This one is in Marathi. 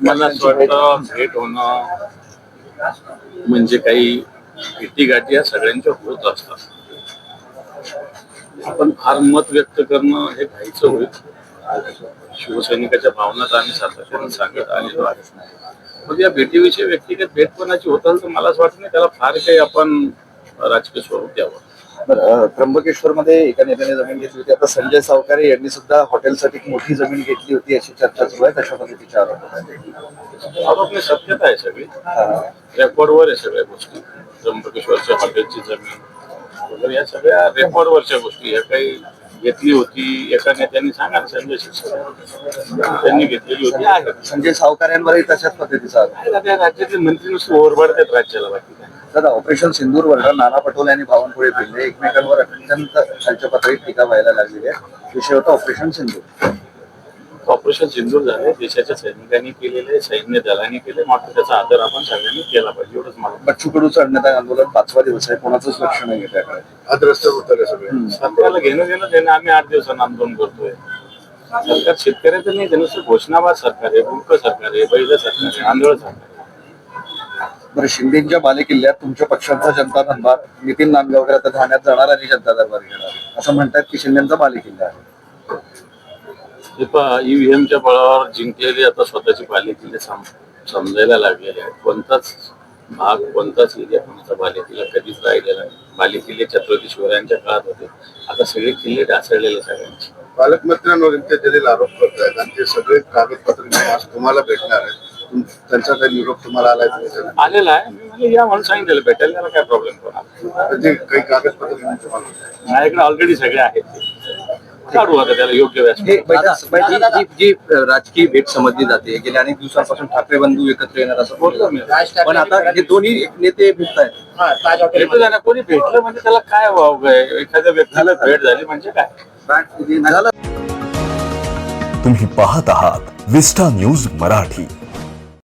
मला असं वाटतं भेट होणं म्हणजे काही भेटी या सगळ्यांच्या होत असतात. आपण फार मत व्यक्त करणं हे घाईचं होईल. शिवसैनिकाच्या भावना तर आम्ही सातत्यानं सांगत आलेलो आहे मग या भेटीविषयी व्यक्तिगत भेटपणाची होत असेल तर मला असं वाटत नाही त्याला फार काही आपण राजकीय स्वरूप द्यावं. त्र्यंबकेश्वर मध्ये एका नेत्याने जमीन घेतली होती. आता संजय सावकारे यांनी सुद्धा हॉटेलसाठी एक मोठी जमीन घेतली होती अशी चर्चा सुरू आहे. तशा पद्धतीचे आरोप सत्यता आहे सगळी. रेकॉर्डवर आहे सगळ्या गोष्टी. त्र्यंबकेश्वरच्या हॉटेलची जमीन वगैरे या सगळ्या रेकॉर्डवरच्या गोष्टी. ह्या काही घेतली होती. एका नेत्यांनी सांगा संजय त्यांनी घेतलेली होती. संजय सावकाऱ्यांवरही तशाच पद्धतीचा राज्यातील मंत्री नुसते ओरबडतात राज्याला बाकी दादा ऑपरेशन सिंदूरवर नाना पटोले यांनी बावनकुळे फिरले एकमेकांवर अत्यंत खालच्या पातळीत टीका व्हायला लागलेली आहे. विषय होता ऑपरेशन सिंदूर. ऑपरेशन सिंदूर झाले देशाच्या सैनिकांनी केलेले सैन्य दलांनी केले मात्र त्याचा आदर आपण सगळ्यांनी केला पाहिजे एवढंच मला बच्चू कडू चढण्यात आंदोलन पाचवा दिवस आहे कोणाचंच लक्ष नाही त्याकडे. अद्रस्त होतं सगळे. सरकारला घेणं देणं देणं आम्ही आठ दिवसांना आंदोलन करतोय. सरकार शेतकऱ्याचं नाही घोषणाबाद सरकार आहे गुंक सरकार आहे बैल सरकार आहे आंधळ सरकार आहे. बरं शिंदेच्या बालेकिल्ल्यात तुमच्या पक्षाचा जनता दरबार नितीन नांदगावकर आता ठाण्यात जाणार आणि जनता दरबार घेणार. असं म्हणतात की शिंदेचा बालेकिल्ला आहे. ईव्हीएमच्या बळावर जिंकलेले आता स्वतःची बालेकिल्ले सम समजायला लागलेले आहेत. कोणताच भाग कोणताच एरिया कोणाचा बालेकिल्ला कधीच राहिलेला नाही. बालेकिल्ले छत्रपती शिवरायांच्या काळात होते. आता सगळे किल्ले ढासळलेले सगळ्यांचे. पालकमंत्र्यांवर इतके जलील आरोप करतायत आणि ते सगळे कागदपत्र आज तुम्हाला भेटणार आहेत. त्यांचा काही निरोप तुम्हाला आलाय तुम्ही आलेला आहे. मी म्हणलं या म्हणून सांगितलेलं भेटायला त्याला काय प्रॉब्लेम होणार काही कागदपत्र. माझ्याकडे ऑलरेडी सगळे आहेत. काढू आता त्याला योग्य व्यास. जी राजकीय भेट समजली जाते. गेल्या अनेक दिवसांपासून ठाकरे बंधू एकत्र येणार असं बोललो मी. पण आता हे दोन्ही नेते भेटत आहेत. भेटू कोणी भेटलं म्हणजे त्याला काय एखाद्या व्यक्तीला भेट झाली म्हणजे काय? तुम्ही पाहत आहात विस्टा न्यूज़ मराठी.